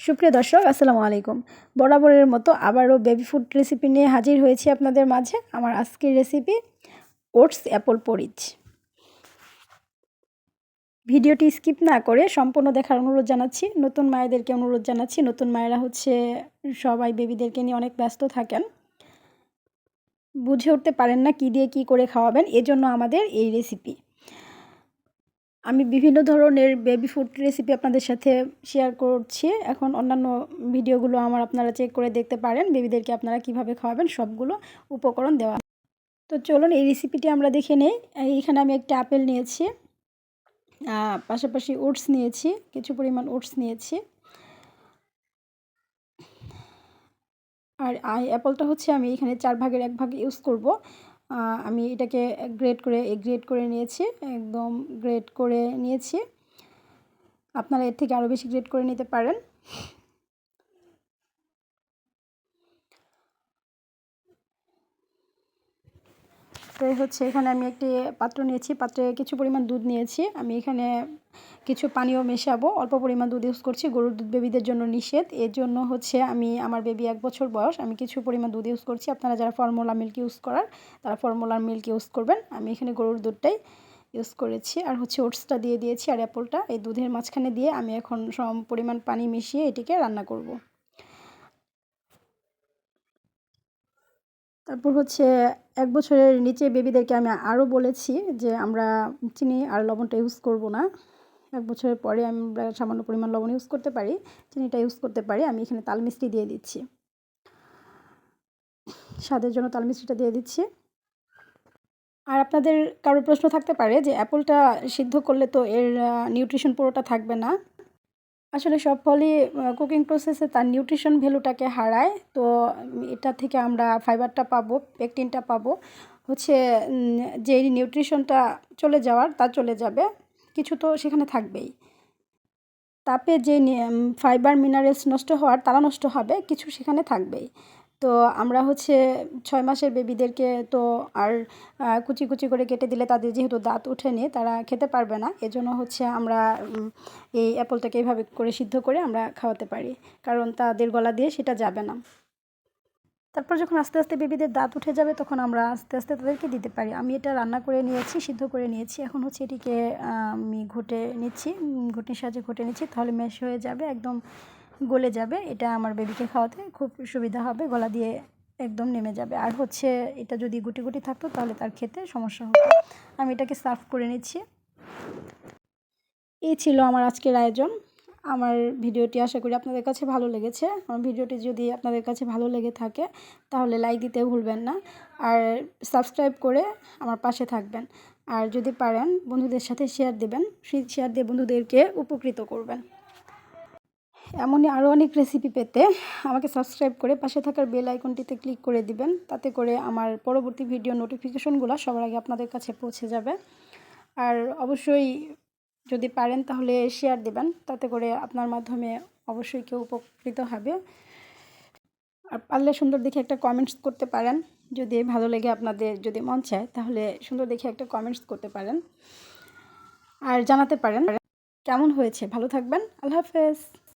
সুপ্রিয় দর্শক, আসসালামু আলাইকুম। বরাবরের মতো আবারও বেবি ফুড রেসিপি নিয়ে হাজির হয়েছি আপনাদের মাঝে আমার আজকের রেসিপি ওটস অ্যাপল পরিচ ভিডিওটি স্কিপ না করে সম্পূর্ণ দেখার অনুরোধ জানাচ্ছি। নতুন মায়েদেরকে অনুরোধ জানাচ্ছি। নতুন মায়েরা হচ্ছে সবাই বেবিদেরকে নিয়ে অনেক ব্যস্ত থাকেন। বুঝে উঠতে পারেন না কী দিয়ে কী করে খাওয়াবেন, এজন্য আমাদের এই রেসিপি আমি বিভিন্ন ধরনের বেবি ফুড রেসিপি আপনাদের সাথে শেয়ার করছি। এখন অন্যান্য ভিডিওগুলো আমার আপনারা চেক করে দেখতে পারেন। বেবিদেরকে আপনারা কীভাবে খাওয়াবেন সবগুলো উপকরণ দেওয়া। তো চলুন এই রেসিপিটি আমরা দেখে নেই। এইখানে আমি একটা আপেল নিয়েছি পাশাপাশি ওটস নিয়েছি, কিছু পরিমাণ ওটস নিয়েছি। আর আই অ্যাপলটা হচ্ছে আমি এখানে চার ভাগের এক ভাগ ইউজ করব। আমি এটাকে গ্রেড করে গ্রেড করে নিয়েছি, একদম গ্রেড করে নিয়েছি। আপনারা এর থেকে আরও বেশি গ্রেড করে নিতে পারেন। তো হচ্ছে, এখানে আমি একটি পাত্র নিয়েছি। পাত্রে কিছু পরিমাণ দুধ নিয়েছি। আমি এখানে কিছু পানীয় মেশাবো। অল্প পরিমাণ দুধ ইউজ করছি। গরুর দুধ বেবিদের জন্য নিষেধ। এর জন্য হচ্ছে আমি, আমার বেবি এক বছর বয়স। আমি কিছু পরিমাণ দুধ ইউজ করছি। আপনারা যারা ফর্মুলা মিল্ক ইউজ করার, তারা ফর্মুলার মিল্ক ইউজ করবেন। আমি এখানে গরুর দুধটাই ইউজ করেছি। আর হচ্ছে ওটসটা দিয়ে দিয়েছি আর অ্যাপলটা। এই দুধের মাঝখানে দিয়ে আমি এখন সম পরিমাণ পানি মিশিয়ে এটিকে রান্না করব। তারপর হচ্ছে এক বছরের নিচে বেবিদেরকে আমি আরও বলেছি যে আমরা চিনি আর লবণটা ইউজ করব না। এক বছরের পরে আমরা সামান্য পরিমাণ লবণ ইউজ করতে পারি, চিনিটা ইউজ করতে পারি। আমি এখানে তাল মিষ্টি দিয়ে দিচ্ছি। স্বাদের জন্য তাল মিষ্টিটা দিয়ে দিচ্ছি। আর আপনাদের কারোর প্রশ্ন থাকতে পারে যে অ্যাপলটা সিদ্ধ করলে তো এর নিউট্রিশন পুরোটা থাকবে না। আসলে সব ফলই কুকিং প্রসেসে তার নিউট্রিশন ভ্যালুটাকে হারায়। তো এটা থেকে আমরা ফাইবারটা পাবো পেকটিনটা পাবো। হচ্ছে যে নিউট্রিশনটা চলে যাওয়ার, তা চলে যাবে। কিছু তো সেখানে থাকবেই। তাপে যে ফাইবার মিনারেলস নষ্ট হওয়ার, তারা নষ্ট হবে, কিছু সেখানে থাকবেই। তো আমরা হচ্ছে ছয় মাসের বেবিদেরকে তো আর কুচি কুচি করে কেটে দিলে তাদের যেহেতু দাঁত উঠেনি, তারা খেতে পারবে না। এজন্য হচ্ছে আমরা এই অ্যাপলটাকে এইভাবে করে সিদ্ধ করে আমরা খাওয়াতে পারি। কারণ তাদের গলা দিয়ে সেটা যাবে না। তারপর যখন আস্তে আস্তে বেবিদের দাঁত উঠে যাবে, তখন আমরা আস্তে আস্তে তাদেরকে দিতে পারি। আমি এটা রান্না করে নিয়েছি, সিদ্ধ করে নিয়েছি। এখন হচ্ছে এটিকে আমি ঘটে নিচ্ছি ঘটির সাহায্যে ঘুটে নিচ্ছি, তাহলে মেশ হয়ে যাবে একদম গলে যাবে, এটা আমার বেবিকে খাওয়াতে খুব সুবিধা হবে, গলা দিয়ে একদম নেমে যাবে। আর হচ্ছে এটা যদি গুটি গুটি থাকতো তাহলে তার খেতে সমস্যা হতো। আমি এটাকে সার্ভ করে নিচ্ছি। এই ছিল আমার আজকের আয়োজন। আমার ভিডিওটি আশা করি আপনাদের কাছে ভালো লেগেছে। আমার ভিডিওটি যদি আপনাদের কাছে ভালো লেগে থাকে, তাহলে লাইক দিতে ভুলবেন না। আর সাবস্ক্রাইব করে আমার পাশে থাকবেন। আর যদি পারেন, বন্ধুদের সাথে শেয়ার দেবেন। শেয়ার দিয়ে বন্ধুদেরকে উপকৃত করবেন। এমনই আরও অনেক রেসিপি পেতে আমাকে সাবস্ক্রাইব করে পাশে থাকার বেল আইকনটিতে ক্লিক করে দিবেন। তাতে করে আমার পরবর্তী ভিডিও নোটিফিকেশনগুলো সবার আগে আপনাদের কাছে পৌঁছে যাবে। আর অবশ্যই যদি পারেন তাহলে শেয়ার দেবেন, তাতে করে আপনার মাধ্যমে অবশ্যই কেউ উপকৃত হবে। আর পারলে সুন্দর দেখে একটা কমেন্টস করতে পারেন। যদি ভালো লেগে আপনাদের যদি মন চায়, তাহলে সুন্দর দেখে একটা কমেন্টস করতে পারেন। আর জানাতে পারেন। কেমন হয়েছে? ভালো থাকবেন। আল্লাহ হাফেজ।